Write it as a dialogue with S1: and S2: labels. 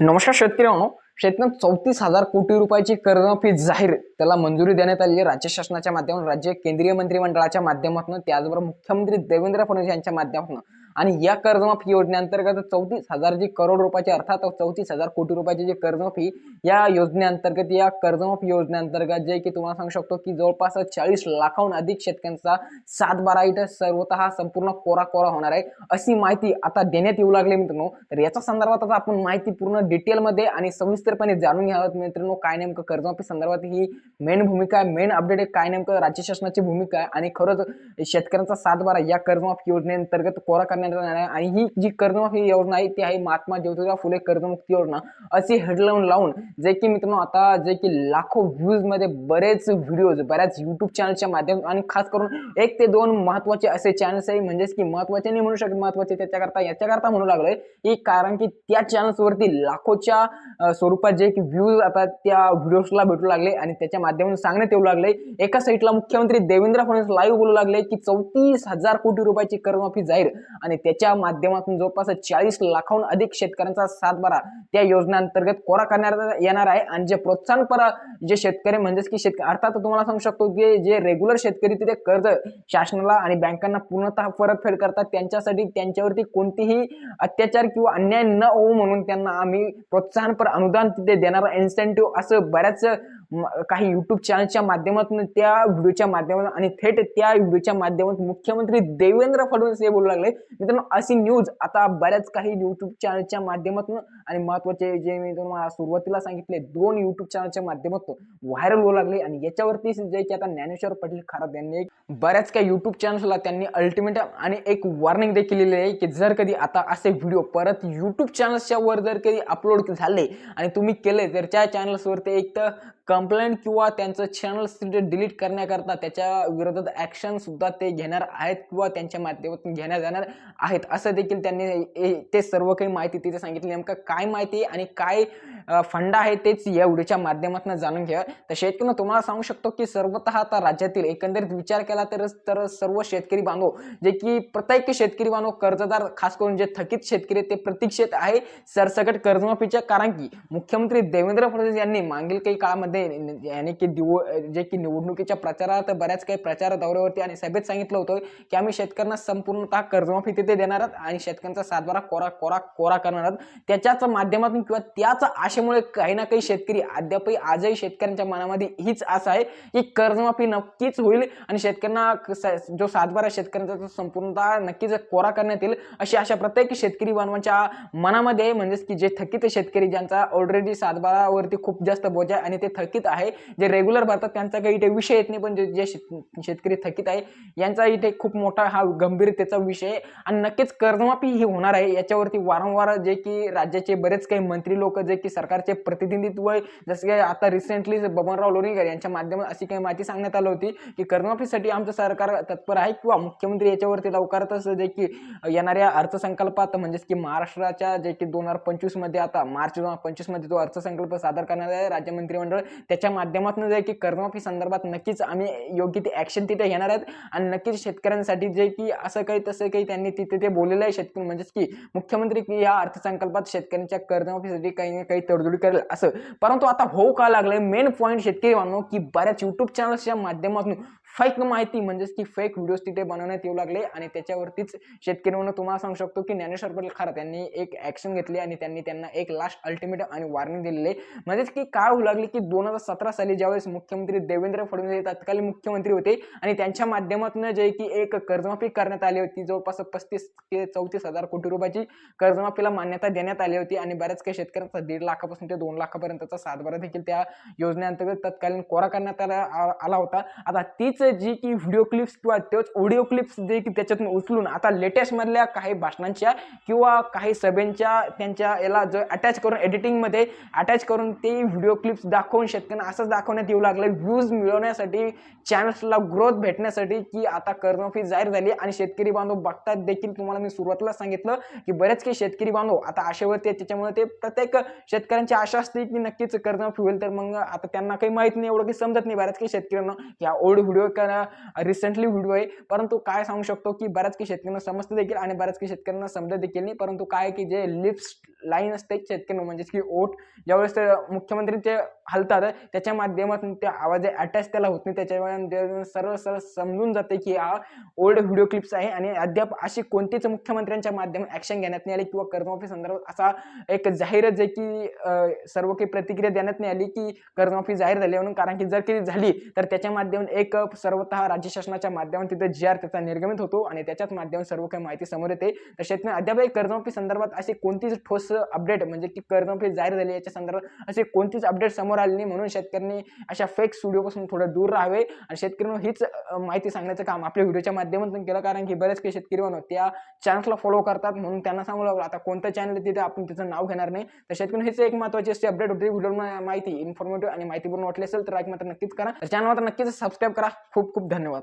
S1: नमस्कार शेतकऱ्यांनो. शेतकऱ्यांना चौतीस हजार कोटी रुपयाची कर्जमाफी जाहीर त्याला मंजुरी देण्यात आली आहे. राज्य शासनाच्या माध्यमातून राज्य केंद्रीय मंत्रिमंडळाच्या माध्यमातून त्याचबरोबर मुख्यमंत्री देवेंद्र फडणवीस यांच्या माध्यमातून. आणि या कर्जमाफी योजनेअंतर्गत चौतीस हजार जी करोड रुपयाची अर्थात चौतीस हजार कोटी रुपयाची जी कर्जमाफी या योजनेअंतर्गत या कर्जमाफी योजनेअंतर्गत जे की तुम्हाला सांगू शकतो की जवळपास चाळीस लाखाहून अधिक शेतकऱ्यांचा सात बारा इथं सर्वतः संपूर्ण कोरा कोरा होणार आहे. अशी माहिती आता देण्यात येऊ लागली मित्रांनो. तर याच्या संदर्भात आता आपण माहिती पूर्ण डिटेलमध्ये आणि सविस्तरपणे जाणून घ्यावं मित्रांनो काय नेमकं कर्जमाफी संदर्भात ही मेन भूमिका आहे. मेन अपडेट आहे काय नेमकं राज्य शासनाची भूमिका आहे. आणि खरंच शेतकऱ्यांचा सात बारा या कर्जमाफी योजनेअंतर्गत कोरा करण्यात करण्यात येणार आहे. आणि ही जी कर्जमाफी योजना आहे ती आहे महात्मा ज्योतिराव फुले कर्जमुक्ती योजना अशी हेडलाईन लावून जे की मित्रांनो आता जे की लाखो व्ह्यूजमध्ये बरेच व्हिडिओज बऱ्याच युट्यूब चॅनलच्या माध्यम आणि खास करून एक ते दोन महत्त्वाचे असे चॅनल्स आहे. म्हणजेच की महत्त्वाचे नाही म्हणू शकत महत्त्वाचे त्याच्याकरता याच्याकरता म्हणू लागलोय. की कारण की त्या channels वरती लाखोच्या स्वरूपात जे की व्ह्यूज आता त्या व्हिडिओजला भेटू लागले. आणि त्याच्या माध्यमातून सांगण्यात येऊ लागले. एका साईडला मुख्यमंत्री देवेंद्र फडणवीस लाईव्ह बोलू लागले की चौतीस हजार कोटी रुपयाची कर्जमाफी जाहीर. आणि त्याच्या माध्यमातून जवळपास चाळीस लाखाहून अधिक शेतकऱ्यांचा सातबारा त्या योजनेअंतर्गत कोरा करण्यात येणार आहे. आणि जे प्रोत्साहनपर जे शेतकरी म्हणजेच की शेतकरी अर्थात तुम्हाला सांगू शकतो की जे रेग्युलर शेतकरी तिथे कर्ज शासनाला आणि बँकांना पूर्णतः परतफेड करतात. त्यांच्यासाठी त्यांच्यावरती कोणतीही अत्याचार किंवा अन्याय न होऊ म्हणून त्यांना आम्ही प्रोत्साहनपर अनुदान तिथे देणार इन्सेंटिव्ह असं बऱ्याच काही युट्यूब चॅनलच्या माध्यमातून त्या व्हिडिओच्या माध्यमातून आणि थेट त्या व्हिडिओच्या माध्यमातून मुख्यमंत्री देवेंद्र फडणवीस हे बोलू लागले. मित्रांनो अशी न्यूज आता बऱ्याच काही युट्यूब चॅनलच्या माध्यमातून आणि महत्त्वाचे जे मी तुम्हाला सुरुवातीला सांगितले दोन युट्यूब चॅनलच्या माध्यमातून व्हायरल होऊ लागले आणि याच्यावरती जे की आता ज्ञानेश्वर पाटील खरात यांनी बऱ्याच काही युट्यूब चॅनल्सला त्यांनी अल्टिमेट आणि एक वॉर्निंग देखील दिलेली आहे की जर कधी आता असे व्हिडिओ परत युट्यूब चॅनल्सच्या वर जर कधी अपलोड झाले आणि तुम्ही केले तर त्या चॅनल्सवरती एक तर कंप्लेंट किंवा त्यांचं चॅनल डिलीट करण्याकरता त्याच्या विरोधात ॲक्शन सुद्धा ते घेणार आहेत किंवा त्यांच्या माध्यमातून घेण्यात येणार आहेत. असं देखील त्यांनी ए- ते सर्व काही माहिती तिथे सांगितली. नेमकं काय माहिती आहे आणि काय फंड आहे तेच या व्हिडिओच्या माध्यमातून जाणून घ्या. तर शेतकरी तुम्हाला सांगू शकतो की सर्वतः आता राज्यातील एकंदरीत विचार केला तर तर सर्व शेतकरी बांधव जे की प्रत्येक शेतकरी बांधव कर्जदार खास करून जे थकीत शेतकरी ते प्रतीक्षेत आहे सरसकट कर्जमाफीच्या. कारण की मुख्यमंत्री देवेंद्र फडणवीस यांनी मागील काही काळामध्ये याने की दिव जे की निवडणुकीच्या प्रचारात बऱ्याच काही प्रचार दौऱ्यावरती आणि सभेत सांगितलं होतं की आम्ही शेतकऱ्यांना संपूर्णतः कर्जमाफी तिथे देणार आहोत आणि शेतकऱ्यांचा सातबारा कोरा कोरा कोरा करणार आहोत. त्याच्याच माध्यमातून किंवा त्याच आशेमुळे काही ना काही शेतकरी अद्यापही आजही शेतकऱ्यांच्या मनामध्ये हीच आशा आहे की कर्जमाफी नक्कीच होईल आणि शेतकऱ्यांना जो सातबारा शेतकऱ्यांचा तो संपूर्णतः नक्कीच कोरा करण्यात येईल अशी आशा प्रत्येक शेतकरी बांधवांच्या मनामध्ये आहे. म्हणजेच की जे थकीत शेतकरी ज्यांचा ऑलरेडी सातबारावरती खूप जास्त बोजा आहे आणि ते थकीत आहे. जे रेग्युलर भरतात त्यांचा काही इथे विषय येत नाही पण जे जे शेत- शेतकरी थकीत आहे यांचा इथे खूप मोठा हा गंभीरतेचा विषय आहे. आणि नक्कीच कर्जमाफी ही होणार आहे. याच्यावरती वारंवार जे की राज्याचे बरेच काही मंत्री लोक जे की सरकारचे प्रतिनिधित्व आहे. जसं की आता रिसेंटली बबनराव लोणीकर यांच्या माध्यमात अशी काही माहिती सांगण्यात आली होती की कर्जमाफीसाठी आमचं सरकार तत्पर आहे किंवा मुख्यमंत्री याच्यावरती लवकरच जे की येणाऱ्या अर्थसंकल्पात म्हणजेच की महाराष्ट्राच्या जे की दोन हजार पंचवीसमध्ये आता मार्च दोन हजार पंचवीसमध्ये जो अर्थसंकल्प सादर करणार आहे राज्य मंत्रिमंडळ. त्याच्या माध्यमातून जे की कर्जमाफी संदर्भात नक्कीच आम्ही योग्य ती ॲक्शन तिथे घेणार आहेत. आणि नक्कीच शेतकऱ्यांसाठी जे की असं काही तसं काही त्यांनी तिथे ते बोललेलं आहे शेतकरी म्हणजेच की मुख्यमंत्री की या अर्थसंकल्पात शेतकऱ्यांच्या कर्जमाफीसाठी काही ना काही तडजोडी करेल असं. परंतु आता होऊ का लागलं मेन पॉईंट शेतकरी मानू की बऱ्याच युट्यूब चॅनल्सच्या माध्यमातून फेक माहिती म्हणजेच की फेक व्हिडिओज तिथे बनवण्यात येऊ लागले आणि त्याच्यावरतीच शेतकरी म्हणून तुम्हाला सांगू शकतो की ज्ञानेश्वर पाटील खरा त्यांनी एक ऍक्शन घेतली आणि त्यांनी त्यांना एक लास्ट अल्टिमेट आणि वॉर्निंग दिलेली. म्हणजेच की काय होऊ लागले की दोन हजार सतरा साली ज्यावेळेस मुख्यमंत्री देवेंद्र फडणवीस हे तत्कालीन मुख्यमंत्री होते आणि त्यांच्या माध्यमातून जे की एक कर्जमाफी करण्यात आली होती जवळपास पस्तीस ते चौतीस हजार कोटी रुपयाची कर्जमाफीला मान्यता देण्यात आली होती आणि बऱ्याच काही शेतकऱ्यांचा दीड लाखापासून ते दोन लाखापर्यंतचा सातबारा देखील त्या योजनेअंतर्गत तत्कालीन कोरा करण्यात आला आ- आला होता. आता तीच जी की व्हिडिओ क्लिप्स किंवा तोच ऑडिओ क्लिप्स जे की त्याच्यातून उचलून आता लेटेस्टमधल्या काही भाषणांच्या किंवा काही सभेंच्या त्यांच्या याला जो अटॅच करून एडिटिंगमध्ये अटॅच करून ते व्हिडिओ क्लिप्स दाखवून शेतकऱ्यांना असंच दाखवण्यात येऊ लागलं व्ह्यूज मिळवण्यासाठी चॅनल्सला ग्रोथ भेटण्यासाठी की आता कर्जमाफी जाहीर झाली आणि शेतकरी बांधव बघतात देखील. तुम्हाला मी सुरुवातीला सांगितलं की बरेच काही शेतकरी बांधव आता आशेवरती त्याच्यामुळे ते प्रत्येक शेतकऱ्यांची आशा असते की नक्कीच कर्जमाफी होईल. तर मग आता त्यांना काही माहीत नाही एवढं काही समजत नाही बऱ्याच काही शेतकऱ्यांना. की हा ओल्ड व्हिडिओ का रिसेंटली व्हिडिओ आहे. परंतु काय सांगू शकतो की बऱ्याच की शेतकऱ्यांना समजतं देखील आणि बऱ्याच की शेतकऱ्यांना समजत देखील नाही. परंतु काय की जे लिप्स लाईन असते शेतकरी म्हणजेच की ओट ज्यावेळेस ते मुख्यमंत्री ते हलतात त्याच्या माध्यमातून ते आवाज अटॅच त्याला होत नाही. त्याच्यामुळे सरळ सरळ समजून जाते की हा ओल्ड व्हिडिओ क्लिप्स आहे आणि अद्याप अशी कोणतीच मुख्यमंत्र्यांच्या माध्यमात ॲक्शन घेण्यात नाही आली किंवा कर्जमाफी संदर्भात असा एक जाहीरच जे की सर्व काही प्रतिक्रिया देण्यात नाही आली की कर्जमाफी जाहीर झाली म्हणून कारण की जर ती झाली तर त्याच्या माध्यमातून एक सर्वतः राज्य शासनाच्या माध्यमातून तिथे जी आर त्याचा निर्गमित होतो आणि त्याच्याच माध्यमातून सर्व काही माहिती समोर येते. तर शेतकरी अद्याप कर्जमाफी संदर्भात अशी कोणतीच ठोस अपडेट म्हणजे की कर्जमाफी जाहीर झाली. याच्या संदर्भात असे कोणतीच अपडेट समोर आली नाही म्हणून शेतकऱ्यांनी अशा फेक स्टुडिओपासून थोडं दूर राहावे. आणि शेतकऱ्यांना हीच माहिती सांगण्याचं काम आपल्या व्हिडिओच्या माध्यमातून केलं. कारण की बरेच काही शेतकरी बनव त्या चॅनल्सला फॉलो करतात म्हणून त्यांना सांगू लागलो. आता कोणतं चॅनल तिथे आपण त्याचं नाव घेणार नाही. तर शेतकरी हेच एक महत्त्वाची अशी अपडेट होती. व्हिडिओ माहिती इन्फॉर्मेटिव्ह आणि माहितीपूर्ण वाटली असेल तर लाईक मात्र नक्कीच करा. तर चॅनल मात्र नक्कीच सबस्क्राईब करा. खूप खूप धन्यवाद.